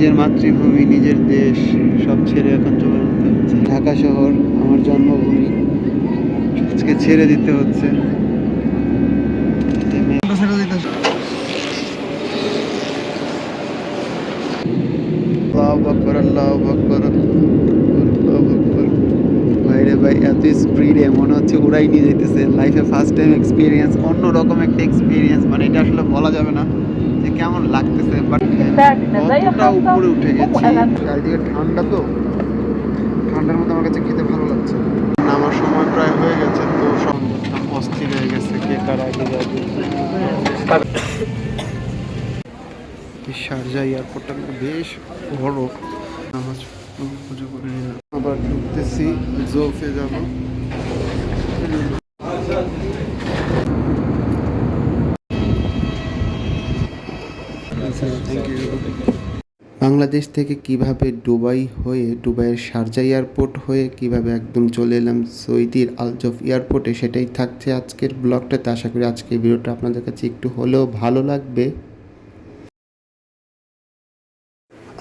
নিজের মাতৃভূমি নিজের দেশ সব ছেড়ে এখন চলে যেতে হচ্ছে। ঢাকা শহর আমার জন্মভূমি আজকে ছেড়ে দিতে হচ্ছে। আল্লাহ আকবর আল্লাহ আকবর আল্লাহ আকবর। ভাই রে ভাই এত স্পিডে মনে হচ্ছে ওরাই নিয়ে যেতেছে লাইফে ফার্স্ট টাইম এক্সপিরিয়েন্স অন্যরকম একটা এক্সপিরিয়েন্স মানে এটা আসলে বলা যাবে না যে কেমন লাগতেছে বাট কতটা উপরে উঠে গেছি। চারিদিকে ঠান্ডা তো। ঠান্ডার মধ্যে আমার কাছে খেতে ভালো লাগছে আমার সময় প্রায় হয়ে গেছে তো সব অস্থির হয়ে গেছে কে কার আগে যাবে। শারজা এয়ারপোর্টটা বেশ বড়। নামাজ পুজো করে আবার ঢুকতেছি, জোফে যাব। বাংলাদেশ থেকে কীভাবে দুবাই হয়ে, দুবাইয়ের শারজা এয়ারপোর্ট হয়ে কীভাবে একদম চলে এলাম সৌদির আলজফ এয়ারপোর্টে, সেটাই থাকছে আজকের ব্লগটাতে আশা করি আজকের ভিডিওটা আপনাদের কাছে একটু হলেও ভালো লাগবে।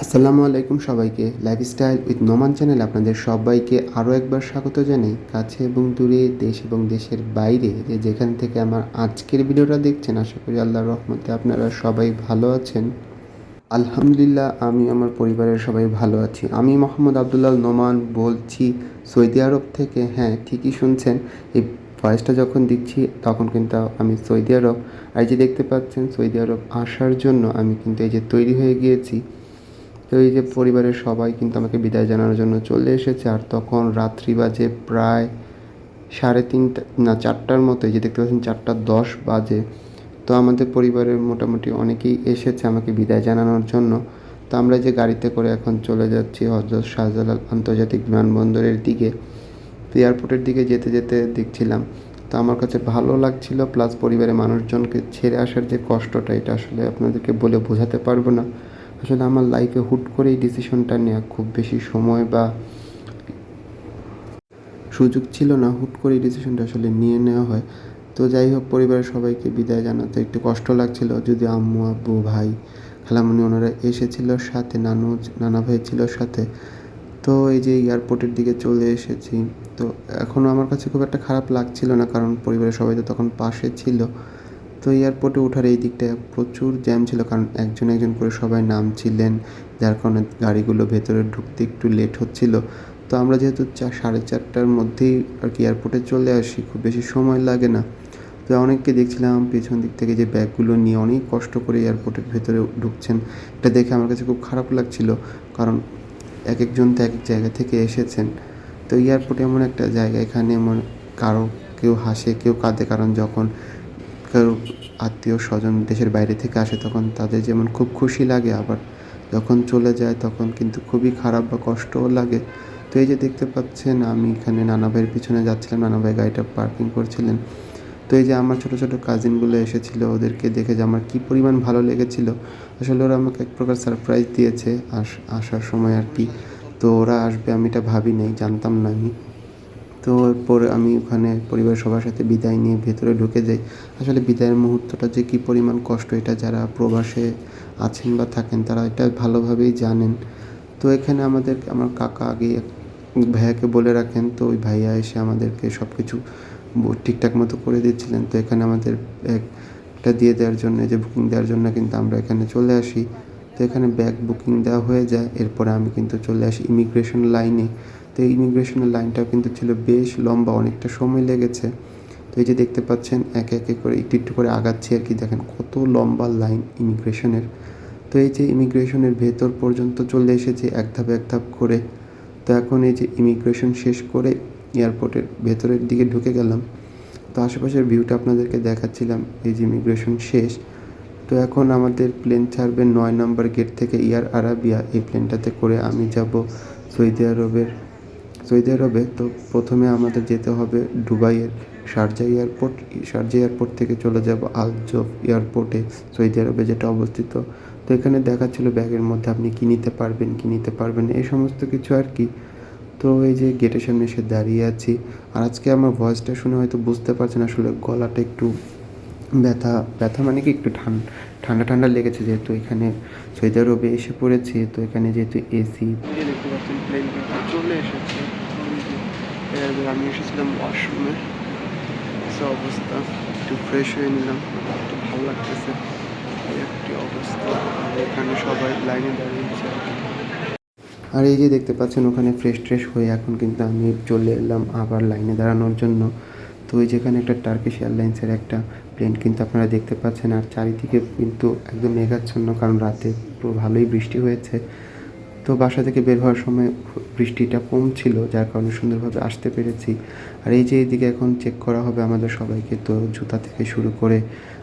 আসসালামু আলাইকুম সবাইকে। লাইফস্টাইল উইথ নোমান চ্যানেল আপনাদের সবাইকে আরও একবার স্বাগত জানাই। কাছে এবং দূরে দেশ এবং দেশের বাইরে যে যেখান থেকে আমার আজকের ভিডিওটা দেখছেন, আশা করি আল্লাহর রহমতে আপনারা সবাই ভালো আছেন। আলহামদুলিল্লাহ, আমি আমার পরিবারের সবাই ভালো আছি। আমি মোহাম্মদ আবদুল্লাহ নোমান বলছি, সৌদি আরব থেকে। হ্যাঁ ঠিকই শুনছেন। এই ভয়েসটা যখন দিচ্ছি, তখন কিন্তু আমি সৌদি আরব। আর যে দেখতে পাচ্ছেন, সৌদি আরব আসার জন্য আমি কিন্তু এই যে তৈরি হয়ে গিয়েছি। তো এই যে পরিবারের সবাই কিন্তু আমাকে বিদায় জানানোর জন্য চলে এসেছে। আর তখন রাত্রি বাজে প্রায় সাড়ে তিনটা, না চারটার মতো এই যে দেখতে পাচ্ছেন চারটা দশ বাজে। তো আমাদের পরিবারের মোটামুটি অনেকেই এসেছে আমাকে বিদায় জানানোর জন্য। তো আমরা যে গাড়িতে করে এখন চলে যাচ্ছি হজরত শাহজালাল আন্তর্জাতিক বিমানবন্দরের দিকে, তো এয়ারপোর্টের দিকে যেতে যেতে দেখছিলাম। তো আমার কাছে ভালো লাগছিল, প্লাস পরিবারের মানুষজনকে ছেড়ে আসার যে কষ্টটা, এটা আসলে আপনাদেরকে বলে বোঝাতে পারব না। আসলে আমার লাইফে হুট করে এই ডিসিশনটা নেওয়া খুব বেশি সময় বা সুযোগ ছিল না, হুট করে এই ডিসিশনটা আসলে নিয়ে নেওয়া হয়। তো যাই হোক, পরিবারের সবাইকে বিদায় জানাতে একটু কষ্ট লাগছিল। যদি আম্মু, আব্বু, ভাই, খালামুনি ওনারা এসেছিল সাথে, নানু, নানা ভাই ছিল সাথে। তো এই যে এয়ারপোর্টের দিকে চলে এসেছি। তো এখনও আমার কাছে খুব একটা খারাপ লাগছিল না, কারণ পরিবারের সবাই তো তখন পাশে ছিল। তো এয়ারপোর্টে ওঠার এই দিকটায় প্রচুর জ্যাম ছিল কারণ একজন একজন করে সবাই নামছিলেন, যার কারণে গাড়িগুলো ভেতরে ঢুকতে একটু লেট হচ্ছিল। তো আমরা যেহেতু চা, সাড়ে চারটার মধ্যেই আর কি এয়ারপোর্টে চলে আসি, খুব বেশি সময় লাগে না। তো অনেককে দেখছিলাম পেছন দিক থেকে যে ব্যাগগুলো নিয়ে অনেক কষ্ট করে এয়ারপোর্টের ভেতরে ঢুকছেন। এটা দেখে আমার কাছে খুব খারাপ লাগছিল কারণ এক একজন তো এক এক জায়গা থেকে এসেছেন। তো এয়ারপোর্ট এমন একটা জায়গা, এখানে এমন কারও কেউ হাসে, কেউ কাঁদে কারণ যখন কারও আত্মীয় স্বজন দেশের বাইরে থেকে আসে তখন তাদের যেমন খুব খুশি লাগে আবার যখন চলে যায় তখন কিন্তু খুবই খারাপ বা কষ্টও লাগে। তো এই যে দেখতে পাচ্ছেন আমি এখানে নানা ভাইয়ের পিছনে যাচ্ছিলাম, নানা ভাই গাড়িটা পার্কিং করছিলেন। তো এই যে আমার ছোটো ছোটো কাজিনগুলো এসেছিল, ওদেরকে দেখে যে আমার কী পরিমাণ ভালো লেগেছিল। আসলে ওরা আমাকে এক প্রকার সারপ্রাইজ দিয়েছে আস, আসার সময় আর কি। তো ওরা আসবে আমি এটা ভাবি নাই জানতাম না আমি। তো এরপর আমি ওখানে পরিবারের সবার সাথে বিদায় নিয়ে ভেতরে ঢুকে যাই। আসলে বিদায়ের মুহূর্তটা যে কী পরিমাণ কষ্ট, এটা যারা প্রবাসে আছেন বা থাকেন তারা এটা ভালোভাবেই জানেন। তো এখানে আমাদের, আমার কাকা আগে ভাইয়াকে বলে রাখেন, তো ওই ভাইয়া এসে আমাদেরকে সব কিছু ঠিকঠাক মতো করে দিচ্ছিলেন। তো এখানে আমাদের ব্যাগটা দিয়ে দেওয়ার জন্য যে বুকিং দেওয়ার জন্য কিন্তু আমরা এখানে চলে আসি। তো এখানে ব্যাগ বুকিং দেওয়া হয়ে যায়, এরপরে আমি কিন্তু চলে আসি ইমিগ্রেশন লাইনে তো এই ইমিগ্রেশনের লাইনটাও কিন্তু ছিল বেশ লম্বা, অনেকটা সময় লেগেছে। তো এই যে দেখতে পাচ্ছেন, একে একে করে একটু একটু করে আগাচ্ছি আর কি। দেখেন কত লম্বা লাইন ইমিগ্রেশনের। তো এই যে ইমিগ্রেশনের ভেতর পর্যন্ত চলে এসেছে এক ধাপ এক ধাপ করে। তো এখন এই যে ইমিগ্রেশন শেষ করে এয়ারপোর্টের ভেতরের দিকে ঢুকে গেলাম। তো আশেপাশের ভিউটা আপনাদেরকে দেখাচ্ছিলাম, এই যে ইমিগ্রেশন শেষ। তো এখন আমাদের প্লেন ছাড়বে নয় নম্বর গেট থেকে এয়ার আরাবিয়া। এই প্লেনটাতে করে আমি যাব সৌদি আরবের সৌদি আরবে তো প্রথমে আমাদের যেতে হবে দুবাইয়ের শারজা এয়ারপোর্ট। শারজা এয়ারপোর্ট থেকে চলে যাব আলজফ এয়ারপোর্টে সৌদি আরবে যেটা অবস্থিত। তো এখানে দেখাচ্ছিল ব্যাগের মধ্যে আপনি কী নিতে পারবেন, কী নিতে পারবেন, এই সমস্ত কিছু আর কি। তো এই যে গেটের সামনে এসে দাঁড়িয়ে আছি, আর আজকে আমার ভয়েসটা শুনে হয়তো বুঝতে পারছেন আসলে গলাটা একটু ব্যথা ব্যথা মানে কি একটু ঠান্ডা ঠান্ডা ঠান্ডা লেগেছে যেহেতু এখানে সৌদি আরবে এসে পড়েছি, তো এখানে যেহেতু এসি দেখতে পাচ্ছেন প্লেন চলে এসেছে। এর আমি এসেছিলাম ওয়াশরুমে অবস্থা, একটু ফ্রেশ হয়ে নিলাম, একটু ভালো লাগতেছে। একটি অবস্থা। এখানে সবাই লাইনে দাঁড়িয়েছে। আর এই যে দেখতে পাচ্ছেন, ওখানে ফ্রেশ ট্রেশ হয়ে এখন কিন্তু আমি চলে এলাম আবার লাইনে দাঁড়ানোর জন্য। তো ওই যেখানে একটা টার্কিশ এয়ারলাইন্সের একটা প্লেন কিন্তু আপনারা দেখতে পাচ্ছেন। আর চারিদিকে কিন্তু একদম মেঘাচ্ছন্ন, কারণ রাতে পুরো ভালোই বৃষ্টি হয়েছে। তো বাসা থেকে বের হওয়ার সময় বৃষ্টিটা কম ছিল, যার কারণে সুন্দরভাবে আসতে পেরেছি। আর এই যে এইদিকে এখন চেক করা হবে আমাদের সবাইকে, তো জুতা থেকে শুরু করে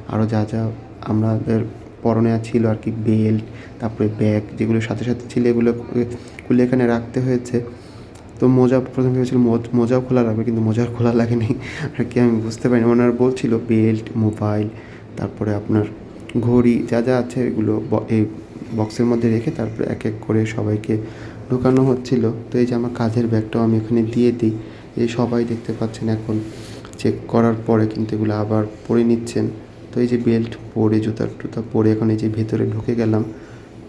আরও যা যা আমাদের পরনে ছিল আর কি বেল্ট তারপরে ব্যাগ যেগুলো সাথে সাথে ছিল, এগুলো খুলে এখানে রাখতে হয়েছে। তো মোজা প্রথমে ভেবেছিল মোজ- মোজাও খোলা রাখবে কিন্তু মোজা আর খোলা লাগেনি। আর কি আমি বুঝতে পারিনি, ওনারা বলছিল বেল্ট মোবাইল তারপরে আপনার ঘড়ি যা যা আছে, এগুলো এই বক্সের মধ্যে রেখে তারপরে এক এক করে সবাইকে ঢোকানো হচ্ছিল। তো এই যে আমার কাজের ব্যাগটাও আমি এখানে দিয়ে দিই। এই সবাই দেখতে পাচ্ছেন এখন চেক করার পরে কিন্তু এগুলো আবার পরে নিচ্ছেন। তো এই যে বেল্ট পরে জুতা টুতা পরে এখন এই যে ভেতরে ঢুকে গেলাম।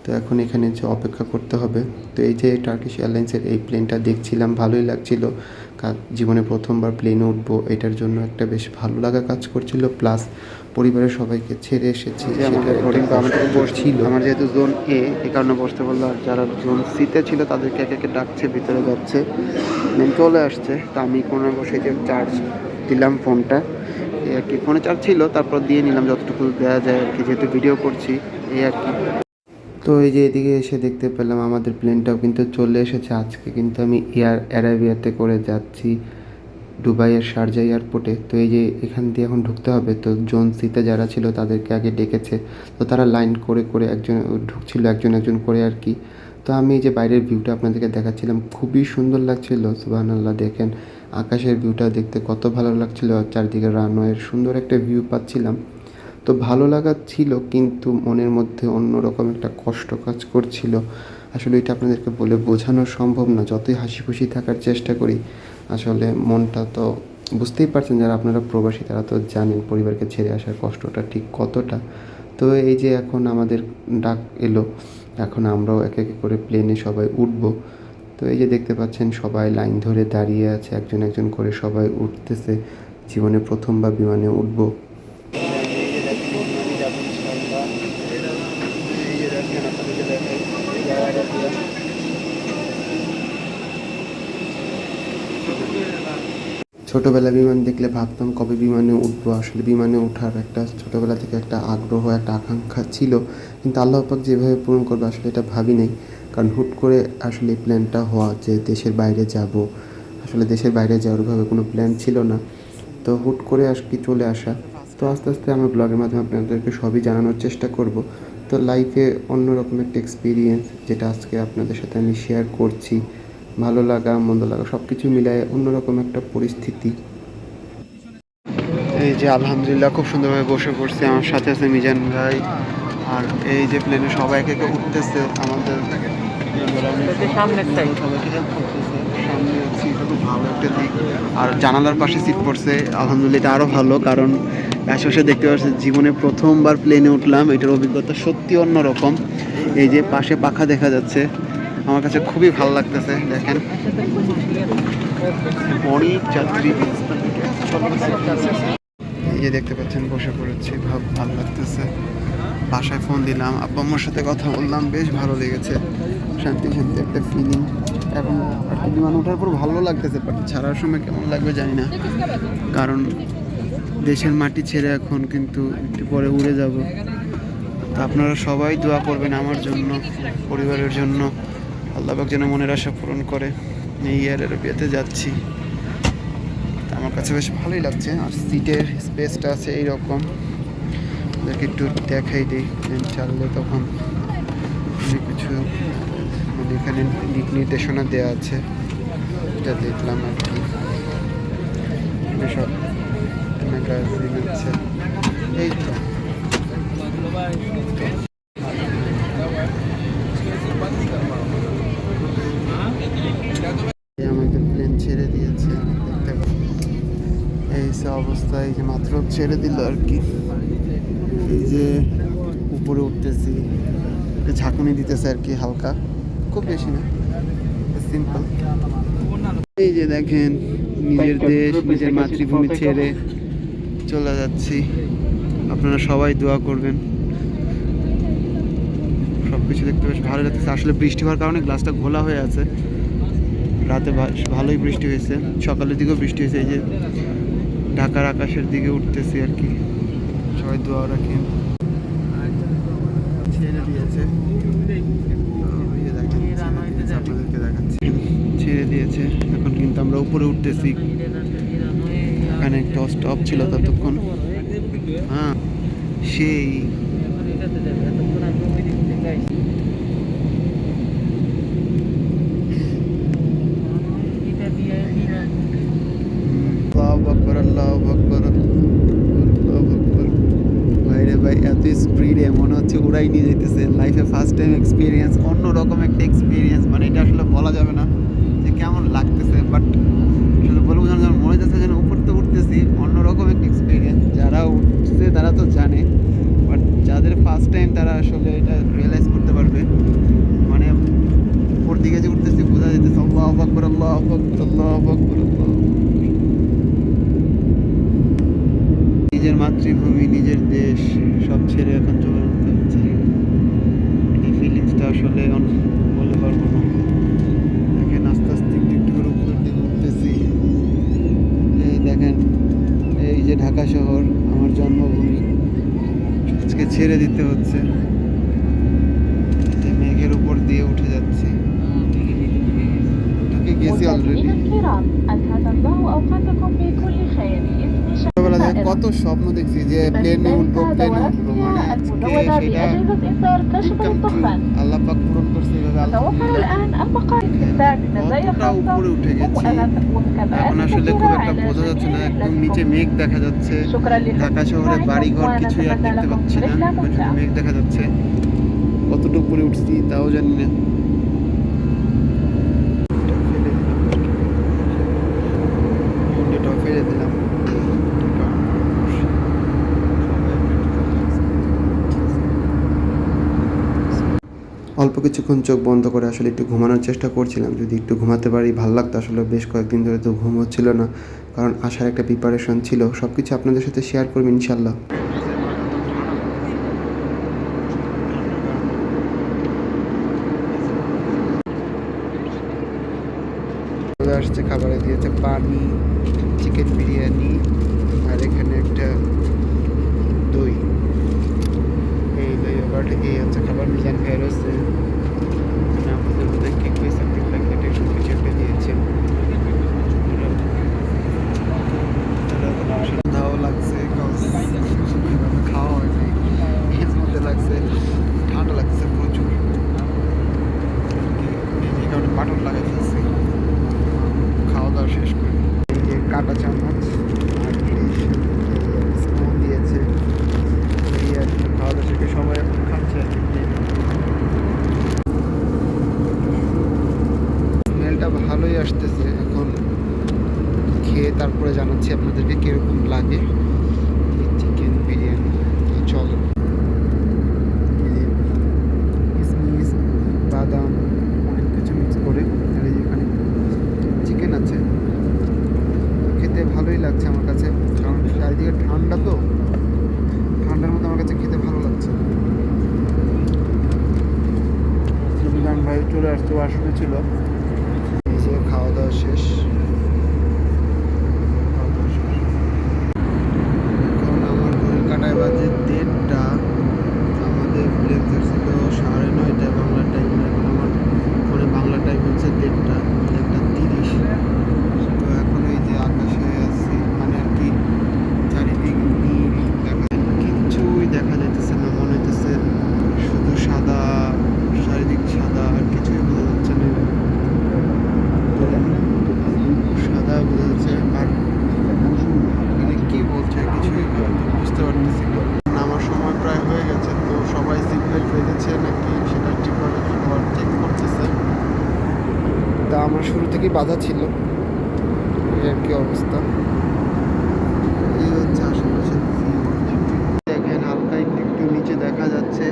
তো এখন এখানে যে অপেক্ষা করতে হবে। তো এই যে টার্কিশ এয়ারলাইন্সের এই প্লেনটা দেখছিলাম, ভালোই লাগছিল। জীবনে প্রথমবার প্লেনে উঠবো এটার জন্য একটা বেশ ভালো লাগা কাজ করছিল। প্লাস পরিবারের সবাইকে ছেড়ে এসেছি ছিল। আমার যেহেতু জোন এ এই কারণে বসতে বলল আর যারা জোন সিতে ছিল তাদেরকে একে একে ডাকছে ভিতরে যাচ্ছে। প্লেন চলে আসছে তা আমি কোনো বসে যে চার্জ দিলাম ফোনটা এই আর কি ফোনে চার্জ ছিল তারপর দিয়ে নিলাম যতটুকু দেওয়া যায় আর কি যেহেতু ভিডিও করছি এই আর কি। তো এই যে এদিকে এসে দেখতে পেলাম আমাদের প্লেনটাও কিন্তু চলে এসেছে। আজকে কিন্তু আমি এয়ার অ্যারাবিয়াতে করে যাচ্ছি দুবাইয়ের শারজা এয়ারপোর্টে তো এই যে এখান দিয়ে এখন ঢুকতে হবে, তো জোন সিতে যারা ছিল তাদেরকে আগে ডেকেছে। তো তারা লাইন করে করে একজন, ঢুকছিল একজন একজন করে আর কি। তো আমি এই যে বাইরের ভিউটা আপনাদেরকে দেখাচ্ছিলাম, খুবই সুন্দর লাগছিল সুবাহান আল্লাহ দেখেন। আকাশের ভিউটা দেখতে কত ভালো লাগছিল চারদিকে রানওয়ের সুন্দর একটা ভিউ পাচ্ছিলাম। তো ভালো লাগা ছিল, কিন্তু মনের মধ্যে অন্যরকম একটা কষ্ট কাজ করছিল। আসলে এটা আপনাদেরকে বলে বোঝানো সম্ভব না, যতই হাসি খুশি থাকার চেষ্টা করি, আসলে মনটা তো বুঝতেই পারছেন যারা আপনারা প্রবাসী, তারা তো জানেন পরিবারকে ছেড়ে আসার কষ্টটা ঠিক কতটা। তো এই যে এখন আমাদের ডাক এলো, এখন আমরাও এক এক করে প্লেনে সবাই উঠব। তো এই যে দেখতে পাচ্ছেন সবাই লাইন ধরে দাঁড়িয়ে আছে, একজন একজন করে সবাই উঠতেছে। জীবনে প্রথমবার বিমানে উঠবো। ছোটোবেলা বিমান দেখলে ভাবতাম কবে বিমানে উঠবো। আসলে বিমানে ওঠার একটা ছোটোবেলা থেকে একটা আগ্রহ, একটা আকাঙ্ক্ষা ছিল। কিন্তু আল্লাহ পাক যেভাবে পূরণ করবে, আসলে এটা ভাবি নাই। কারণ হুট করে আসলে এই প্ল্যানটা হওয়া যে দেশের বাইরে যাব, আসলে দেশের বাইরে যাওয়ার ভাবে কোনো প্ল্যান ছিল না। তো হুট করে আস, কি চলে আসা। তো আস্তে আস্তে আমার ব্লগের মাধ্যমে আপনাদেরকে সবই জানানোর চেষ্টা করব। তো লাইফে অন্যরকম একটা এক্সপিরিয়েন্স যেটা আজকে আপনাদের সাথে আমি শেয়ার করছি। ভালো লাগা, মন্দ লাগা সব কিছু মিলায় অন্যরকম একটা পরিস্থিতি। এই যে আলহামদুলিল্লাহ, খুব সুন্দরভাবে বসে পড়ছি আমার সাথে আছে মিজান ভাই। আর এই যে প্লেনে সবাই একে উঠতেছে, আমাদের আর জানালার পাশে সিট পড়ছে, আলহামদুলিল্লাহ এটা আরও ভালো, কারণ আশেপাশে দেখতে পাচ্ছি জীবনে প্রথমবার প্লেনে উঠলাম, এটার অভিজ্ঞতা সত্যি অন্যরকম। এই যে পাশে পাখা দেখা যাচ্ছে আমার কাছে খুবই ভালো লাগতেছে, দেখেন। অনেক এই যে দেখতে পাচ্ছেন, বসে পড়েছি, ভাব, ভালো লাগতেছে। বাসায় ফোন দিলাম, আব্বা আম্মার সাথে কথা বললাম, বেশ ভালো লেগেছে। শান্তি শান্তি একটা ফিলিং এখন আর কি, বিমান ওঠার পর ভালো লাগতেছে বাট ছাড়ার সময় কেমন লাগবে জানি না। কারণ দেশের মাটি ছেড়ে এখন কিন্তু একটু পরে উড়ে যাব। তো আপনারা সবাই দোয়া করবেন আমার জন্য, পরিবারের জন্য। আল্লাহ পাক যেন মনের আশা পূরণ করে। এই ইয়ারের বিয়েতে যাচ্ছি। আমার কাছে বেশ ভালোই লাগছে। আর সিটের স্পেসটা আছে এইরকম। ওদেরকে একটু দেখাই দিই। প্লেন চাললে তখন অনেক কিছু মানে এখানে দিক নির্দেশনা দেওয়া আছে। এটা দেখলাম আর কি। সব আছে। এই তো এই আমাদের প্লেন ছেড়ে পাচ্ছি এই যে মাত্র ছেড়ে দিল আর কি। এই যে উপরে উঠতেছি ঝাঁকুনি দিতেছে আর কি হালকা। খুব বেশি না সিম্পল এই যে দেখেন, নিজের দেশ, নিজের মাতৃভূমি ছেড়ে চলে যাচ্ছি। আপনারা সবাই দোয়া করবেন। সব কিছু দেখতে বেশ ভালো লাগতেছে। আসলে বৃষ্টি হওয়ার কারণে গ্লাসটা ঘোলা হয়ে আছে। রাতে ভালোই বৃষ্টি হয়েছে। সকালের দিকেও বৃষ্টি হয়েছে। এই যে ঢাকার আকাশের দিকে উঠতেছি আর কি। সবাই দোয়া রাখেন। ছেড়ে দিয়েছে। আপনাদেরকে দেখাচ্ছি। ছেড়ে দিয়েছে। এখন কিন্তু আমরা উপরে উঠতেছি। এখানে একটা স্টপ ছিল ততক্ষণ। হ্যাঁ সেই আল্লাহু আকবার আল্লাহু আকবার আল্লাহু আকবার ভাই রে ভাই এত স্পিডে উড়াই নিয়ে যেতেছে লাইফে ফার্স্ট টাইম এক্সপিরিয়েন্স অন্য রকম একটা এক্সপিরিয়েন্স মানে এটা আসলে বলা যাবে না যে কেমন লাগতেছে বাট আসলে বলব যেন যেন মনে যাচ্ছে যেন উপর তো উঠতেছি, অন্যরকম একটা এক্সপিরিয়েন্স যারা উঠছে তারা তো জানে বাট যাদের ফার্স্ট টাইম তারা আসলে এটা রিয়েলাইজ করতে পারবে মানে উপর দিকে যে উঠতেছি, বোঝা যেতেছে আল্লাহ আকবর আল্লাহ আকবর আল্লাহ আকবর, আল্লাহ নিজের মাতৃভূমি, নিজের দেশ, সব ছেড়ে এখন চলে যেতে হচ্ছে এই ফিলিংসটা আসলে কত স্বপ্ন দেখছি যে প্লেনে উঠবো প্লেনে উঠবো মানে সেটা আল্লাহ পাক পূরণ করছে হ্যাঁ, কতটা উপরে উঠে গেছি। এখন আসলে খুব একটা বোঝা যাচ্ছে না একদম নিচে মেঘ দেখা যাচ্ছে। ঢাকা শহরে বাড়িঘর কিছুই আর দেখতে পাচ্ছি না মেঘ দেখা যাচ্ছে কতটুকু উপরে উঠছি তাও জানি না। কিছুক্ষণ চোখ বন্ধ করে আসলে একটু ঘুমানোর চেষ্টা করছিলাম। যদি একটু ঘুমাতে পারি, ভালো লাগতো। আসলে বেশ কয়েকদিন ধরে তো ঘুম হচ্ছিল না। কারণ আসার একটা প্রিপারেশন ছিল। সব কিছু আপনাদের সাথে শেয়ার করবেন ইনশাল্লাহ আসছে খাবারে, দিয়েছে পানি চিকেন বিরিয়ানি আর এখানে একটা দই। এই দই আবার এই হচ্ছে খাবার মিজান খাই রয়েছে আমাদের মধ্যে কেক প্যাকেটে সব কিছু একটা দিয়েছে সন্ধ্যাও লাগছে cause এভাবে খাওয়া হয় নাই এর মধ্যে লাগছে ঠান্ডা লাগছে প্রচুর এই যে কারণে বাটন লাগাই ফেলছি খাওয়া দাওয়া শেষ করে এই যে কাটা চামচ আর স্পুন দিয়েছে এই আর কি খাওয়া দাওয়া শেষে সবাই এখন খাচ্ছে আর কি স্মেলটা ভালোই আসতেছে এখন খেয়ে তারপরে জানাচ্ছি আপনাদেরকে কীরকম লাগে। বাধা ছিল। এর কি অবস্থা? এই হচ্ছে আশেপাশে দেখেন, হালকা একটু একটু নিচে দেখা যাচ্ছে।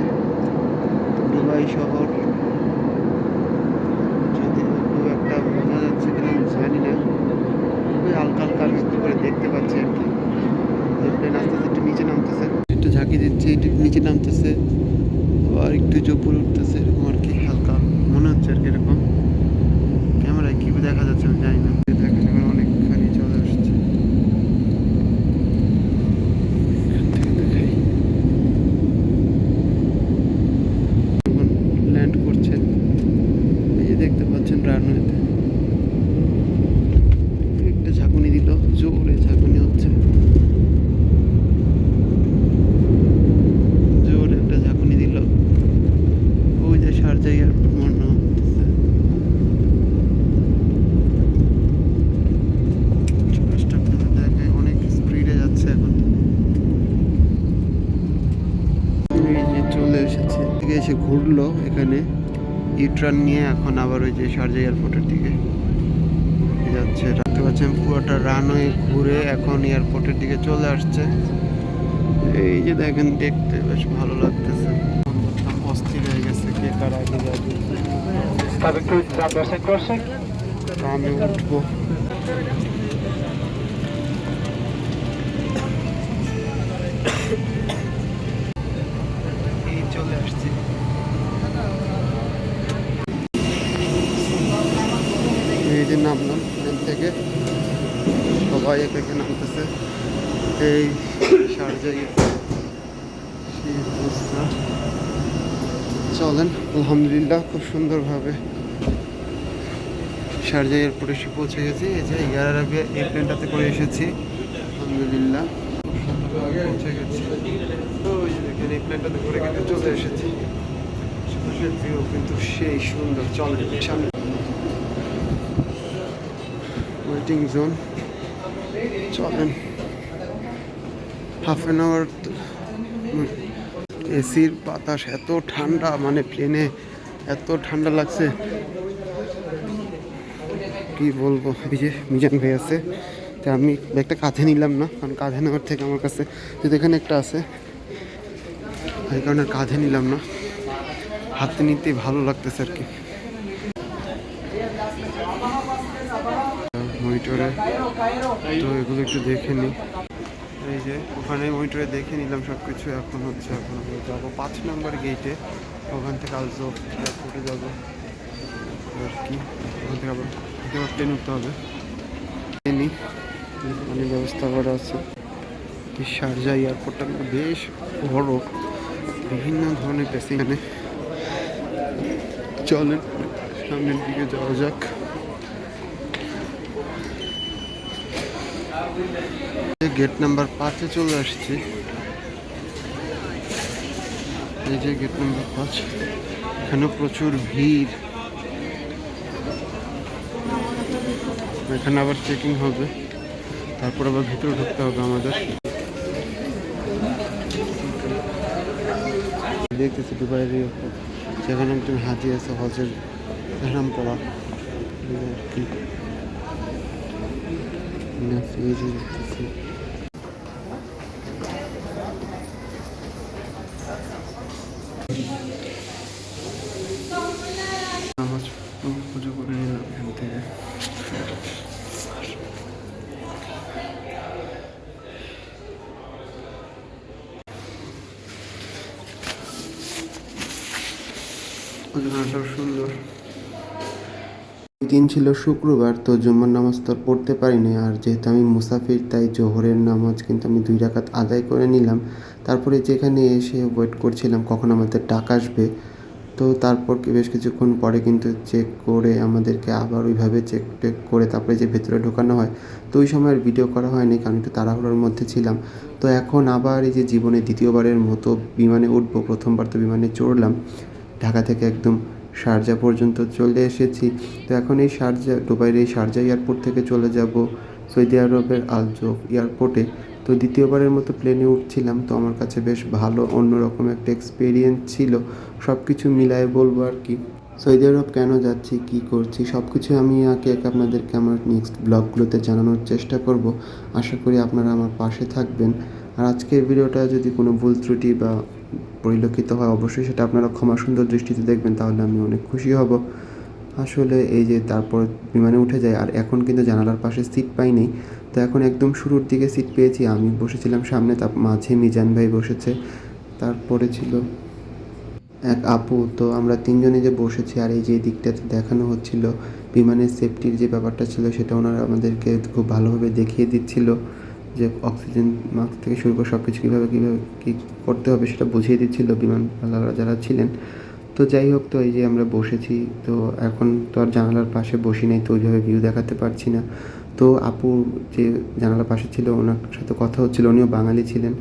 দুবাই শহর। যদি খুব একটা বোঝা যাচ্ছে কিনা জানি না। খুবই হালকা হালকা একটু করে দেখতে পাচ্ছি আর কি। একটু নিচে নামতেছে। একটু ঝাঁকি দিচ্ছে, একটু নিচে নামতেছে। আবার একটু জপুর থেকে এসে ঘুরলো এখানে। ইউট্রান নিয়ে এখন আবার ওই যে শারজা এয়ারপোর্টের দিকে যাচ্ছে। রাখতে পাচ্ছেন পুরোটা রানওয়ে ঘুরে এখন এয়ারপোর্টের দিকে চলে আসছে। এই যে দেখেন দেখতে বেশ ভালো লাগতেছে। অস্থির হয়ে গেছে কে কার আগে যাবে। আমি উঠবো। এই শারজাই সেই চলেন, আলহামদুলিল্লাহ, খুব সুন্দরভাবে শারজা এয়ারপোর্টে এসে পৌঁছে গেছি। এই যে এয়ার আরবিয়া এই প্লেনটাতে করে এসেছি। আলহামদুলিল্লাহ, খুব সুন্দরভাবে পৌঁছে গেছি। তো দেখেন, এই প্লেনটাতে করে কিন্তু চলে এসেছি। আশেপাশের কিন্তু সেই সুন্দর। চলেন, সামনে। ওয়েটিং জোন চলেন। হাফ অ্যান আওয়ার এসির বাতাস এত ঠান্ডা মানে প্লেনে এত ঠান্ডা লাগছে। কি বলব? এই যে মিজান ভাই আছে, তো আমি ব্যাগটা কাঁধে নিলাম না, কারণ কাঁধে নেওয়ার থেকে আমার কাছে যদি এখানে একটা আছে, এই কারণে কাঁধে নিলাম না। হাতে নিতেই ভালো লাগতেছে আর কি। মনিটরে, তো এগুলো একটু দেখে নিই। এই যে, ওখানে মনিটরে দেখে নিলাম সব কিছু এখন হচ্ছে এখন যাব পাঁচ নম্বর গেটে ওখান থেকে আলজো এয়ারপোর্টে যাব। আর কি? ওখান থেকে আবার থেকে প্লেন উঠতে হবে। ট্রেনই মানে ব্যবস্থা করা আছে। শারজা এয়ারপোর্টটা বেশ বড়। বিভিন্ন ধরনের প্যাসেঞ্জারে চলেন, সামনের দিকে যাওয়া যাক। গেট নাম্বার পাঁচে চলে আসছি। এই যে গেট নাম্বার পাঁচ এখানে প্রচুর ভিড়। এখানে আবার চেকিং হবে। তারপর আবার ভিতরে ঢুকতে হবে আমাদের। দেখতেছি দুবাইয়ের সেখানে একজন হাজি আছে, হজের হেরাম পড়া আর কি এই যে দেখতেছি নামাজ পুজো করে নিলাম এখান থেকে ওজনাটাও সুন্দর দিন ছিল শুক্রবার, তো জুম্মার নামাজ তো পড়তে পারিনি। আর যেহেতু আমি মুসাফির, তাই জোহরের নামাজ কিন্তু আমি দুই রাকাত আদায় করে নিলাম। তারপরে যেখানে এসে ওয়েট করছিলাম, কখন আমাদের ডাক আসবে। তো তারপর বেশ কিছুক্ষণ পরে কিন্তু চেক করে আমাদেরকে আবার ওইভাবে চেক টেক করে তারপরে যে ভেতরে ঢোকানো হয়, তো ওই সময় আর ভিডিও করা হয়নি, কারণ একটু তাড়াহুড়োর মধ্যে ছিলাম। তো এখন আবার এই যে জীবনে দ্বিতীয়বারের মতো বিমানে উঠবো, প্রথমবার তো বিমানে চড়লাম। ঢাকা থেকে একদম শারজা পর্যন্ত চলে এসেছি। তো এখন এই শারজা, দুবাইয়ের এই শারজা এয়ারপোর্ট থেকে চলে যাব সৌদি আরবের আলজোফ এয়ারপোর্টে তো দ্বিতীয়বারের মতো প্লেনে উঠছিলাম, তো আমার কাছে বেশ ভালো, অন্যরকম একটা এক্সপিরিয়েন্স ছিল। সব কিছু মিলায়ে বলব আর কি। সৌদি আরব কেন যাচ্ছি, কি করছি সব কিছু আমি একে একে আপনাদেরকে আমার নেক্সট ব্লগগুলোতে জানানোর চেষ্টা করব। আশা করি আপনারা আমার পাশে থাকবেন। আর আজকের ভিডিওটা যদি কোনো ভুল ত্রুটি বা পরিলক্ষিত হয়, অবশ্যই সেটা আপনারা ক্ষমা সুন্দর দৃষ্টিতে দেখবেন, তাহলে আমি অনেক খুশি হব। আসলে এই যে তারপর বিমানে উঠে যায়, আর এখন কিন্তু জানালার পাশে সিট পাইনি তো এখন একদম শুরুর দিকে সিট পেয়েছি। আমি বসেছিলাম সামনে, তার মাঝে মিজান ভাই বসেছে, তারপরে ছিল এক আপু, তো আমরা তিনজনে যে বসেছি, আর এই যে দিকটাতে দেখানো হচ্ছিল, বিমানের সেফটির যে ব্যাপারটা ছিল, সেটা ওনারা আমাদেরকে খুব ভালোভাবে দেখিয়ে দিচ্ছিল, যে অক্সিজেন মাস্ক থেকে শুরু করে সব কিছু কীভাবে কীভাবে, কী করতে হবে সেটা বুঝিয়ে দিচ্ছিল বিমানওয়ালারা যারা ছিলেন। তো যাই হোক, তো এই যে আমরা বসেছি, তো এখন তো আর জানালার পাশে বসি নাই, তো ওইভাবে ভিউ দেখাতে পারছি না। তো আপু যে জানালার পাশে ছিল, ওনার সাথে কথা হচ্ছিল, উনিও বাঙালি ছিলেন।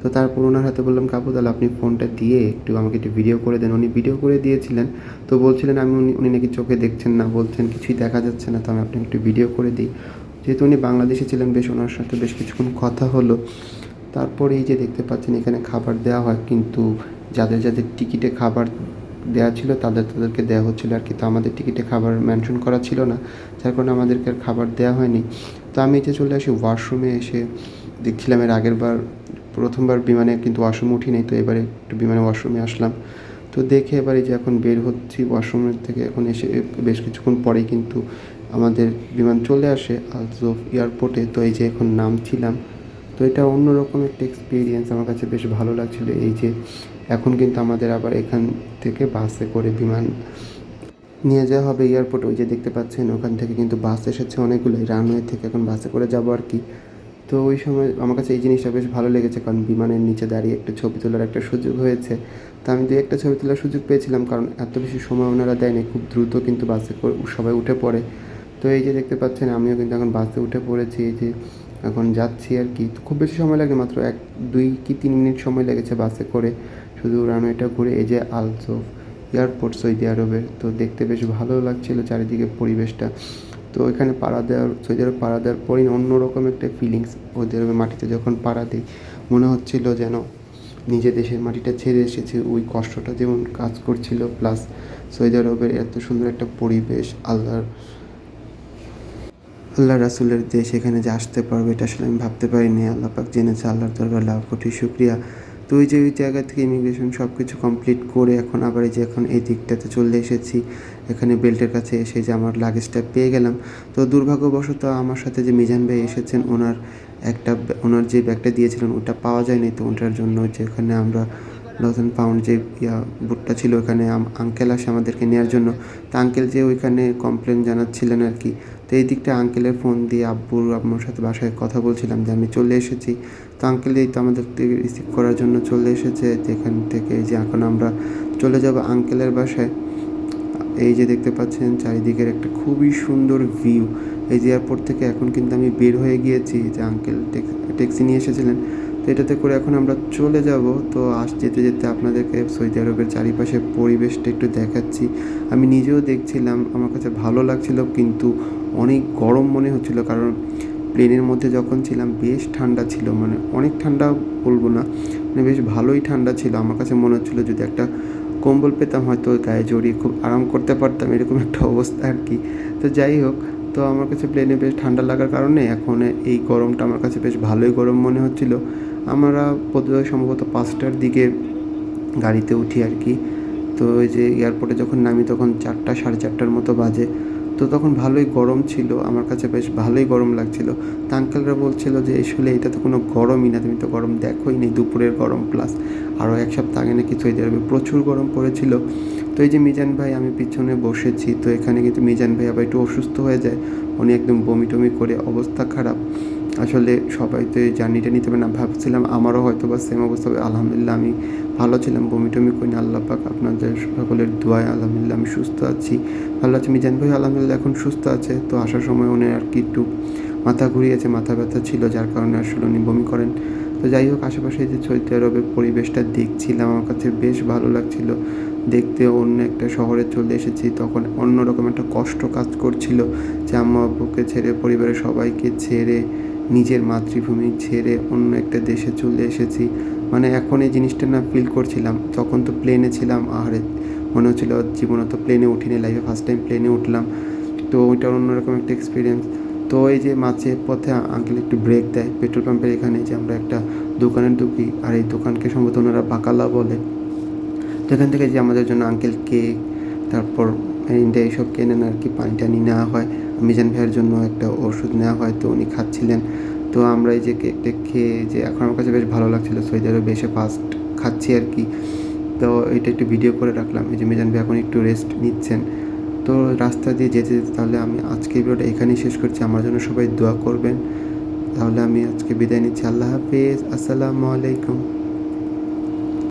তো তারপর ওনার হাতে বললাম কাপু তাহলে আপনি ফোনটা দিয়ে একটু আমাকে একটু ভিডিও করে দেন। উনি ভিডিও করে দিয়েছিলেন। তো বলছিলেন, আমি উনি উনি নাকি চোখে দেখছেন না, বলছেন, কিছুই দেখা যাচ্ছে না, তো আমি আপনি একটু ভিডিও করে দিই। যেহেতু উনি বাংলাদেশে ছিলেন, বেশ ওনার সাথে বেশ কিছুক্ষণ কথা হলো। তারপরে এই যে দেখতে পাচ্ছেন, এখানে খাবার দেওয়া হয়, কিন্তু যাদের যাদের টিকিটে খাবার দেওয়া ছিল, তাদের তাদেরকে দেওয়া হচ্ছিল আর কি। তো আমাদের টিকিটে খাবার মেনশন করা ছিল না, যার কারণে আমাদেরকে আর খাবার দেওয়া হয়নি। তো আমি যে চলে আসি ওয়াশরুমে এসে দেখছিলাম এর আগের বার, প্রথমবার বিমানে কিন্তু ওয়াশরুম উঠি তো এবারে একটু বিমানে ওয়াশরুমে আসলাম। তো দেখে এবারে যে এখন বের হচ্ছি ওয়াশরুমের থেকে, এখন এসে বেশ কিছুক্ষণ পরেই কিন্তু আমাদের বিমান চলে আসে আলজোফ এয়ারপোর্টে তো এই যে এখন নামছিলাম তো এটা অন্যরকম একটা এক্সপিরিয়েন্স আমার কাছে বেশ ভালো লাগছিল। এই যে এখন কিন্তু আমাদের আবার এখান থেকে বাসে করে বিমান নিয়ে যাওয়া হবে এয়ারপোর্ট ওই যে দেখতে পাচ্ছেন, ওখান থেকে কিন্তু বাস এসেছে অনেকগুলো রানওয়ে থেকে এখন বাসে করে যাব আর কি। তো ওই সময় আমার কাছে এই জিনিসটা বেশ ভালো লেগেছে, কারণ বিমানের নিচে দাঁড়িয়ে একটা ছবি তোলার একটা সুযোগ হয়েছে। তো আমি দু একটা ছবি তোলার সুযোগ পেয়েছিলাম, কারণ এত বেশি সময় ওনারা দেয়নি, খুব দ্রুত কিন্তু বাসে সবাই উঠে পড়ে। তো এই যে দেখতে পাচ্ছেন, আমিও কিন্তু এখন বাসে উঠে পড়েছি, এই যে এখন যাচ্ছি আর কি। খুব বেশি সময় লাগে মাত্র এক, দুই কি তিন মিনিট সময় লেগেছে বাসে করে। শুধু রানওয়েটা ঘুরে এই যে আলসোফ এয়ারপোর্ট সৌদি আরবের, তো দেখতে বেশ ভালো লাগছিল চারিদিকে পরিবেশটা। তো এখানে পাড়া দেওয়ার, সৌদি আরব পাড়া দেওয়ার পরই অন্যরকম একটা ফিলিংস সৌদি আরবের মাটিতে যখন পাড়া দিই, মনে হচ্ছিল যেন নিজের দেশের মাটিটা ছেড়ে এসেছে, ওই কষ্টটা যেমন কাজ করছিল প্লাস সৌদি আরবের এত সুন্দর একটা পরিবেশ, আল্লাহর আল্লাহ রাসুলের দেশ এখানে যে আসতে পারবে, এটা আসলে আমি ভাবতে পারিনি। আল্লাহ পাক জেনেছে আল্লাহর দরবার লাভ কোটি শুক্রিয়া। তো ওই যে ওই জায়গা থেকে ইমিগ্রেশন সব কিছু কমপ্লিট করে এখন আবার এই যে এখন এই দিকটাতে চলে এসেছি। এখানে বেল্টের কাছে এসে যে আমার লাগেজটা পেয়ে গেলাম। তো দুর্ভাগ্যবশত আমার সাথে যে মিজান ভাই এসেছেন, ওনার একটা ওনার যে ব্যাগটা দিয়েছিলেন, ওটা পাওয়া যায়নি। তো ওটার জন্য যেখানে আমরা লসন পাউন্ড যে বুটটা ছিল, ওখানে আঙ্কেল আসে আমাদেরকে নেওয়ার জন্য। তো আঙ্কেল যে ওইখানে কমপ্লেন জানাচ্ছিলেন আর কি তো এই দিকটা আঙ্কেলের ফোন দিয়ে আব্বুর আম্মুর সাথে বাসায় কথা বলছিলাম যে আমি চলে এসেছি। তো আঙ্কেল এই তো আমাদের রিসিভ করার জন্য চলে এসেছে। যেখান থেকে যে এখন আমরা চলে যাব আঙ্কেলের বাসায়। এই যে দেখতে পাচ্ছেন চারিদিকের একটা খুবই সুন্দর ভিউ এই যে এয়ারপোর্ট থেকে এখন কিন্তু আমি বের হয়ে গিয়েছি। যে আঙ্কেল ট্যাক্সি নিয়ে এসেছিলেন। তো এটাতে করে এখন আমরা চলে যাব। তো আস যেতে যেতে আপনাদেরকে সৌদি আরবের চারিপাশে পরিবেশটা একটু দেখাচ্ছি। আমি নিজেও দেখছিলাম, আমার কাছে ভালো লাগছিল কিন্তু অনেক গরম মনে হচ্ছিল, কারণ প্লেনের মধ্যে যখন ছিলাম বেশ ঠান্ডা ছিল মানে অনেক ঠান্ডা বলব না মানে বেশ ভালোই ঠান্ডা ছিল। আমার কাছে মনে হচ্ছিল যদি একটা কম্বল পেতাম, হয়তো গায়ে জড়িয়ে খুব আরাম করতে পারতাম, এরকম একটা অবস্থা আর কি। তো যাই হোক, তো আমার কাছে প্লেনে বেশ ঠান্ডা লাগার কারণে এখন এই গরমটা আমার কাছে বেশ ভালোই গরম মনে হচ্ছিল। আমরা বোধহয় সম্ভবত পাঁচটার দিকে গাড়িতে উঠি আর কি। তো ওই যে এয়ারপোর্টে যখন নামি, তখন চারটা, সাড়ে চারটার মতো বাজে। তো তখন ভালোই গরম ছিল, আমার কাছে বেশ ভালোই গরম লাগছিল। তা আঙ্কেলরা বলছিল যে, আসলে এটা তো কোনো গরমই না, তুমি তো গরম দেখোই নি দুপুরের গরম প্লাস আরও এক সপ্তাহ আগে নাকি সৌদি আরবে প্রচুর গরম পড়েছিল। তো এই যে মিজান ভাই, আমি পিছনে বসেছি, তো এখানে কিন্তু মিজান ভাই আবার একটু অসুস্থ হয়ে যায়, উনি একদম বমি টমি করে অবস্থা খারাপ। আসলে সবাই তো এই জার্নিটা নিতে পারে না। ভাবছিলাম আমারও হয়তো বা সেম অবস্থা হবে। আলহামদুলিল্লাহ আমি ভালো ছিলাম, বমি টমি করি আল্লাহ পাক আপনাদের সকলের দোয়ায় আলহামদুলিল্লাহ আমি সুস্থ আছি। ভালো আছি। মিজান ভাই, আলহামদুলিল্লাহ এখন সুস্থ আছে। তো আসার সময় উনি আর কি একটু মাথা ঘুরিয়েছে, মাথা ব্যথা ছিল, যার কারণে আসলে উনি বমি করেন। তো যাই হোক, আশেপাশে যে সৌদি আরবের পরিবেশটা দেখছিলাম, আমার কাছে বেশ ভালো লাগছিল। দেখতে অন্য একটা শহরে চলে এসেছি, তখন অন্যরকম একটা কষ্ট কাজ করছিল যে আম্মা আব্বুকে ছেড়ে পরিবারের সবাইকে ছেড়ে নিজের মাতৃভূমি ছেড়ে অন্য একটা দেশে চলে এসেছি। মানে এখন এই জিনিসটা না ফিল করছিলাম। তখন তো প্লেনে ছিলাম, আহারে মনে হচ্ছিল জীবনে তো প্লেনে উঠিনি লাইফে ফার্স্ট টাইম প্লেনে উঠলাম। তো ওইটা অন্যরকম একটা এক্সপিরিয়েন্স তো এই যে মাঝে পথে আঙ্কেল একটু ব্রেক দেয় পেট্রোল পাম্পের এখানে যে আমরা একটা দোকানের ঢুকি, আর এই দোকানকে সম্ভবত ওনারা বাকালা বলে। তো এখান থেকে যে আমাদের জন্য আঙ্কেল কেক তারপর ইন্ডিয়া এইসব কেনেন আর কি, পানি টানি নেওয়া হয়। মিজান ভাইয়ের জন্য একটা ওষুধ নেওয়া হয়, তো উনি খাচ্ছিলেন। তো আমরা এই যে কেকটা খেয়ে যে এখন আমার কাছে বেশ ভালো লাগছিল সৌদি আরবে এসে ফার্স্ট খাচ্ছি আর কি। তো এটা একটু ভিডিও করে রাখলাম। এই যে মিজান ভাই এখন একটু রেস্ট নিচ্ছেন। তো রাস্তা দিয়ে যেতে যেতে তাহলে আমি আজকে ভিডিওটা এখানেই শেষ করছি। আমার জন্য সবাই দোয়া করবেন। তাহলে আমি আজকে বিদায় নিচ্ছি। আল্লাহ হাফিজ। আসসালামু আলাইকুম।